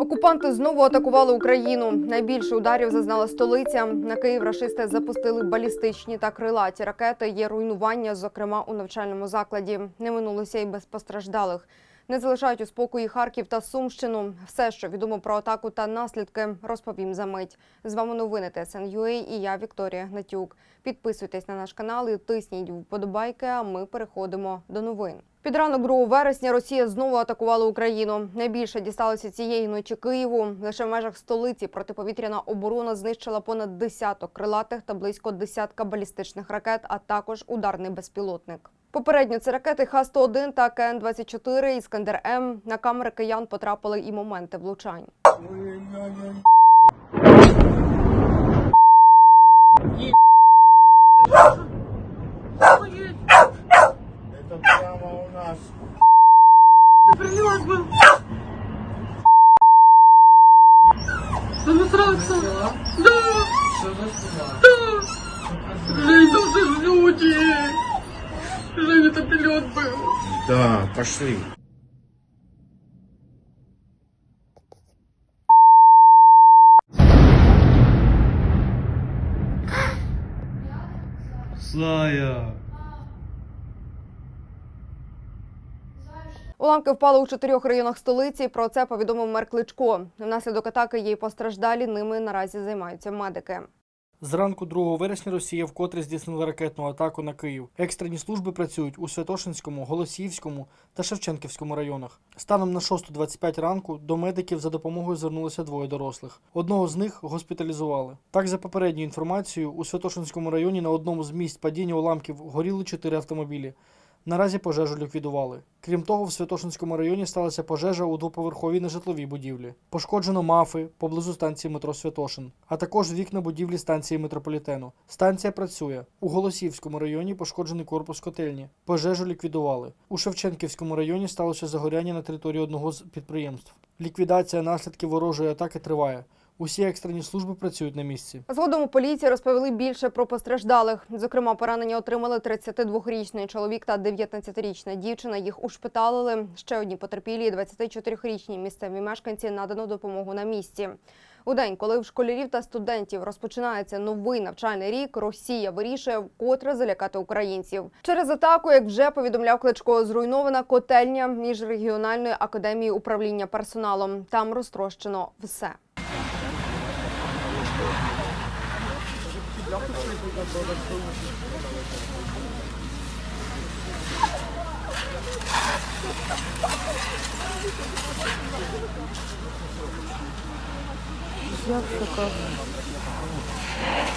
Окупанти знову атакували Україну. Найбільше ударів зазнала столиця. На Київ рашисти запустили балістичні та крилаті ракети. Є руйнування, зокрема у навчальному закладі. Не минулося і без постраждалих. Не залишають у спокої Харків та Сумщину. Все, що відомо про атаку та наслідки, розповім за мить. З вами новини ТСН.UA і я Вікторія Гнатюк. Підписуйтесь на наш канал і тисніть вподобайки. А ми переходимо до новин. Під ранок 2 вересня Росія знову атакувала Україну. Найбільше дісталося цієї ночі Києву. Лише в межах столиці протиповітряна оборона знищила понад десяток крилатих та близько десятка балістичних ракет, а також ударний безпілотник. Попередньо це ракети Х-101 та КН-24 Іскандер М. На камери киян потрапили і моменти влучань. Да, пошли. Зая. Уламки впали у чотирьох районах столиці. Про це повідомив мер Кличко. Внаслідок атаки є постраждалі. Ними наразі займаються медики. Зранку 2 вересня Росія вкотре здійснила ракетну атаку на Київ. Екстрені служби працюють у Святошинському, Голосіївському та Шевченківському районах. Станом на 6.25 ранку до медиків за допомогою звернулися двоє дорослих. Одного з них госпіталізували. Так, за попередньою інформацією, у Святошинському районі на одному з місць падіння уламків горіли чотири автомобілі. Наразі пожежу ліквідували. Крім того, в Святошинському районі сталася пожежа у двоповерховій нежитловій будівлі. Пошкоджено мафи поблизу станції метро Святошин, а також вікна будівлі станції метрополітену. Станція працює. У Голосіївському районі пошкоджений корпус котельні. Пожежу ліквідували. У Шевченківському районі сталося загоряння на території одного з підприємств. Ліквідація наслідків ворожої атаки триває. Усі екстрені служби працюють на місці. Згодом у поліції розповіли більше про постраждалих. Зокрема, поранення отримали 32-річний чоловік та 19-річна дівчина. Їх ушпиталили. Ще одні потерпілі, і 24-річні місцеві мешканці надано допомогу на місці. У день, коли в школярів та студентів розпочинається новий навчальний рік, Росія вирішує вкотре залякати українців. Через атаку, як вже повідомляв Кличко, зруйнована котельня міжрегіональної академії управління персоналом. Там розтрощено все. Я заказываю.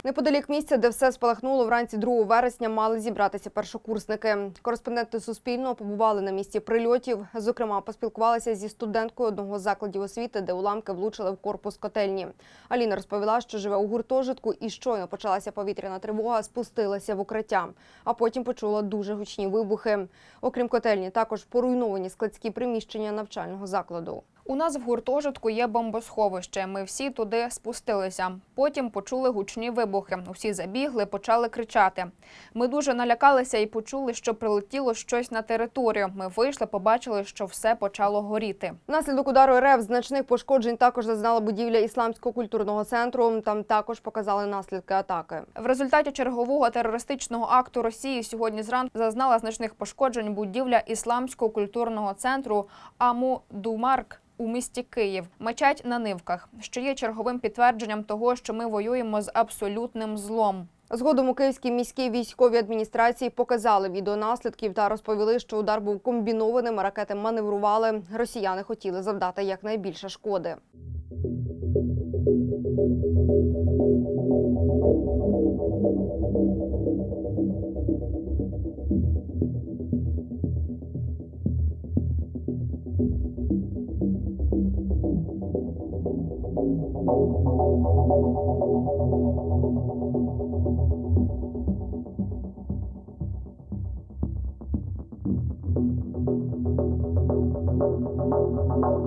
Неподалік місця, де все спалахнуло вранці 2 вересня, мали зібратися першокурсники. Кореспонденти Суспільного побували на місці прильотів. Зокрема, поспілкувалися зі студенткою одного з закладів освіти, де уламки влучили в корпус котельні. Аліна розповіла, що живе у гуртожитку і щойно почалася повітряна тривога, спустилася в укриття, а потім почула дуже гучні вибухи. Окрім котельні, також поруйновані складські приміщення навчального закладу. У нас в гуртожитку є бомбосховище. Ми всі туди спустилися. Потім почули гучні вибухи. Усі забігли, почали кричати. Ми дуже налякалися і почули, що прилетіло щось на територію. Ми вийшли, побачили, що все почало горіти. Внаслідок удару РФ значних пошкоджень також зазнала будівля ісламського культурного центру. Там також показали наслідки атаки. В результаті чергового терористичного акту Росії сьогодні зранку зазнала значних пошкоджень будівля ісламського культурного центру Аму Думарк у місті Київ мечать на нивках, що є черговим підтвердженням того, що ми воюємо з абсолютним злом. Згодом у Київській міській військовій адміністрації показали відео наслідків та розповіли, що удар був комбінованим. Ракети маневрували. Росіяни хотіли завдати якнайбільше шкоди.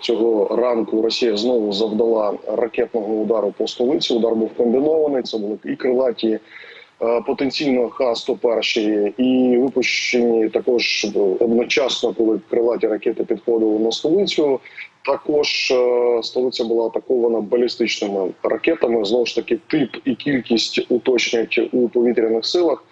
Цього ранку Росія знову завдала ракетного удару по столиці. Удар був комбінований. Це були і крилаті е, потенційно Х-101, і випущені також одночасно, коли крилаті ракети підходили на столицю. Також е, столиця була атакована балістичними ракетами. Знову ж таки, тип і кількість уточнять у повітряних силах.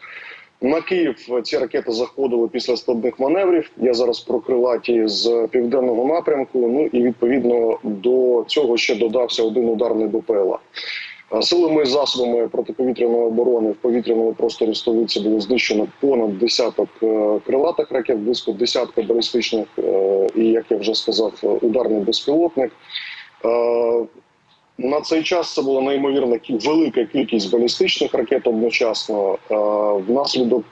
На Київ ці ракети заходили після складних маневрів. Я зараз про крилаті з південного напрямку. Ну і відповідно до цього ще додався один ударний БПЛА. А Силами і засобами протиповітряної оборони в повітряному просторі столиці було знищено понад десяток е, крилатих ракет, близько десятка балістичних е, і, як я вже сказав, ударний безпілотник. Е, на цей час це була неймовірна велика кількість балістичних ракет одночасно. Е, Внаслідок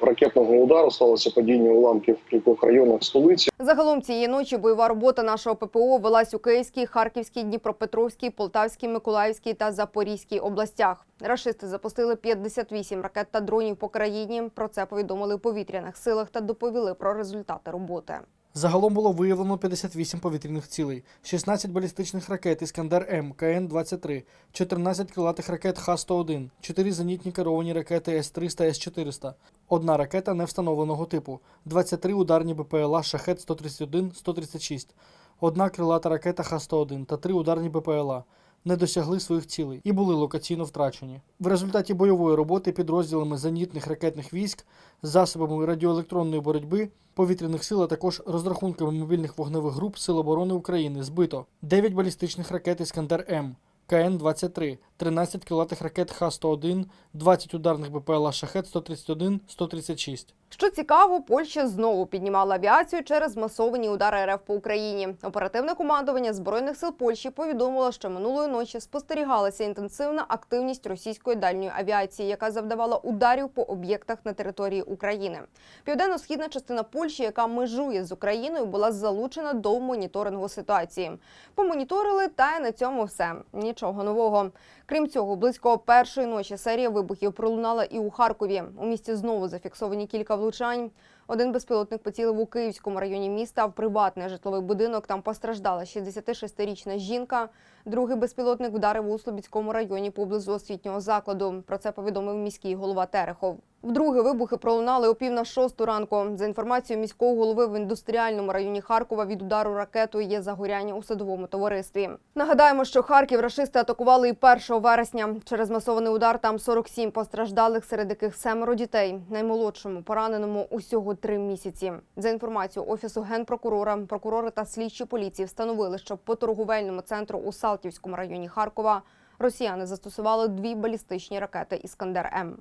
ракетного удару сталося падіння уламків в кількох районах столиці. Загалом цієї ночі бойова робота нашого ППО велась у Київській, Харківській, Дніпропетровській, Полтавській, Миколаївській та Запорізькій областях. Рашисти запустили 58 ракет та дронів по країні. Про це повідомили у повітряних силах та доповіли про результати роботи. Загалом було виявлено 58 повітряних цілей, 16 балістичних ракет Іскандер М, КН-23, 14 крилатих ракет Х-101, 4 зенітні керовані ракети С-300, С-400, одна ракета невстановленого типу, 23 ударні БПЛА Шахет-131, 136, одна крилата ракета Х-101 та 3 ударні БПЛА. Не досягли своїх цілей і були локаційно втрачені. В результаті бойової роботи підрозділами зенітних ракетних військ, засобами радіоелектронної боротьби, повітряних сил, а також розрахунками мобільних вогневих груп Сил оборони України збито 9 балістичних ракет Іскандер М, КН-23, 13 крилатих ракет Х-101, 20 ударних БПЛА Шахет-131, 136. Що цікаво, Польща знову піднімала авіацію через масовані удари РФ по Україні. Оперативне командування збройних сил Польщі повідомило, що минулої ночі спостерігалася інтенсивна активність російської дальньої авіації, яка завдавала ударів по об'єктах на території України. Південно-східна частина Польщі, яка межує з Україною, була залучена до моніторингу ситуації. Помоніторили, та на цьому все. Нічого нового. Крім цього, близько першої ночі серія вибухів пролунала і у Харкові. У місті знову зафіксовані кілька влучань. Один безпілотник поцілив у Київському районі міста в приватний житловий будинок. Там постраждала 66-річна жінка. Другий безпілотник вдарив у Слобідському районі поблизу освітнього закладу. Про це повідомив міський голова Терехов. Вдруге вибухи пролунали о пів на шосту ранку. За інформацією міського голови в індустріальному районі Харкова від удару ракетою є загоряння у садовому товаристві. Нагадаємо, що Харків рашисти атакували і 1 вересня. Через масований удар там 47 постраждалих, серед яких семеро дітей. Наймолодшому пораненому усього три місяці. За інформацією офісу генпрокурора, прокурори та слідчі поліції встановили, що по торговельному центру у Салтівському районі Харкова росіяни застосували дві балістичні ракети Іскандер М.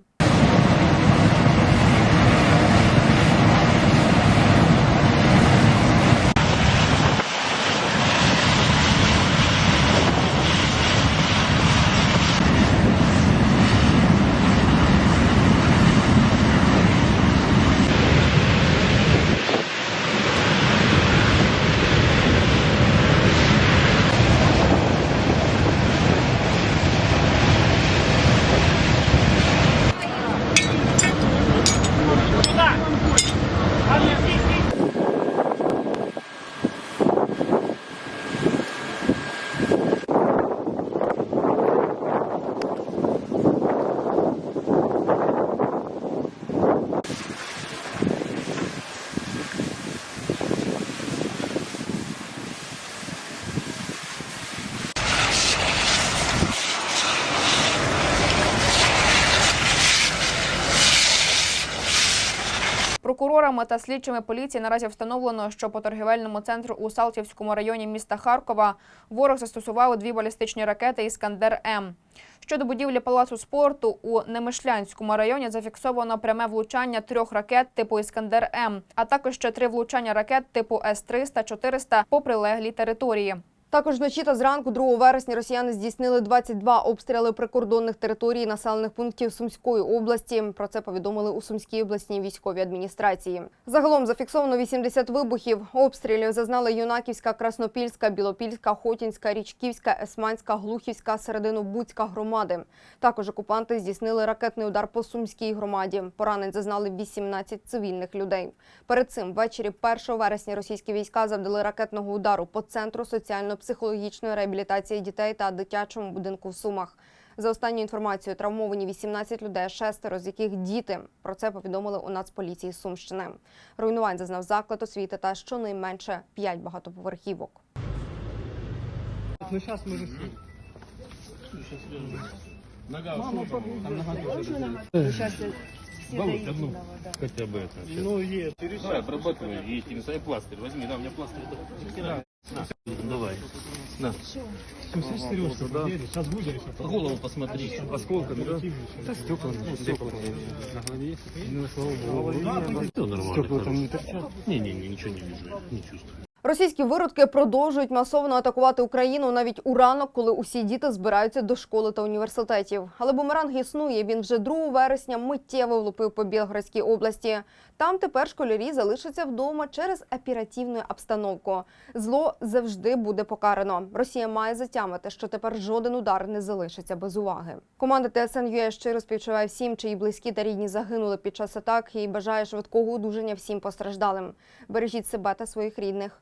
Прокурорами та слідчими поліції наразі встановлено, що по торгівельному центру у Салтівському районі міста Харкова ворог застосував дві балістичні ракети Іскандер М. Щодо будівлі палацу спорту у Немишлянському районі зафіксовано пряме влучання трьох ракет типу Іскандер М, а також ще три влучання ракет типу С-300, 400 по прилеглій території. Також вночі та зранку 2 вересня росіяни здійснили 22 обстріли прикордонних територій населених пунктів Сумської області. Про це повідомили у Сумській обласній військовій адміністрації. Загалом зафіксовано 80 вибухів. Обстрілів зазнали Юнаківська, Краснопільська, Білопільська, Хотінська, Річківська, Есманська, Глухівська, Серединобудська громади. Також окупанти здійснили ракетний удар по Сумській громаді. Поранень зазнали 18 цивільних людей. Перед цим ввечері 1 вересня російські війська завдали ракетного удару по центру соціально-психологічної реабілітації дітей та дитячому будинку в Сумах. За останньою інформацією, травмовані 18 людей, шестеро з яких діти. Про це повідомили у Нацполіції Сумщини. Руйнувань зазнав заклад освіти та щонайменше 5 багатоповерхівок. Хотя бы это. Ну, есть. Давай, обрабатывай, есть. Не знаю, пластырь. Возьми, да, у меня пластырь. Да. На, Давай. На. Сейчас будешь. Голову посмотри. Осколками, да? Да, стекла. Стекла. Ну, слава богу. Все нормально. Стекла там не торчат? Не-не-не, ничего не вижу. Не чувствую. Російські виродки продовжують масово атакувати Україну навіть у ранок, коли усі діти збираються до школи та університетів. Але бумеранг існує. Він вже 2 вересня миттєво влупив по Білгородській області. Там тепер школярі залишаться вдома через оперативну обстановку. Зло завжди буде покарано. Росія має затямити, що тепер жоден удар не залишиться без уваги. Команда ТСН щиро співчуває всім, чиї близькі та рідні загинули під час атак і бажає швидкого одужання всім постраждалим. Бережіть себе та своїх рідних.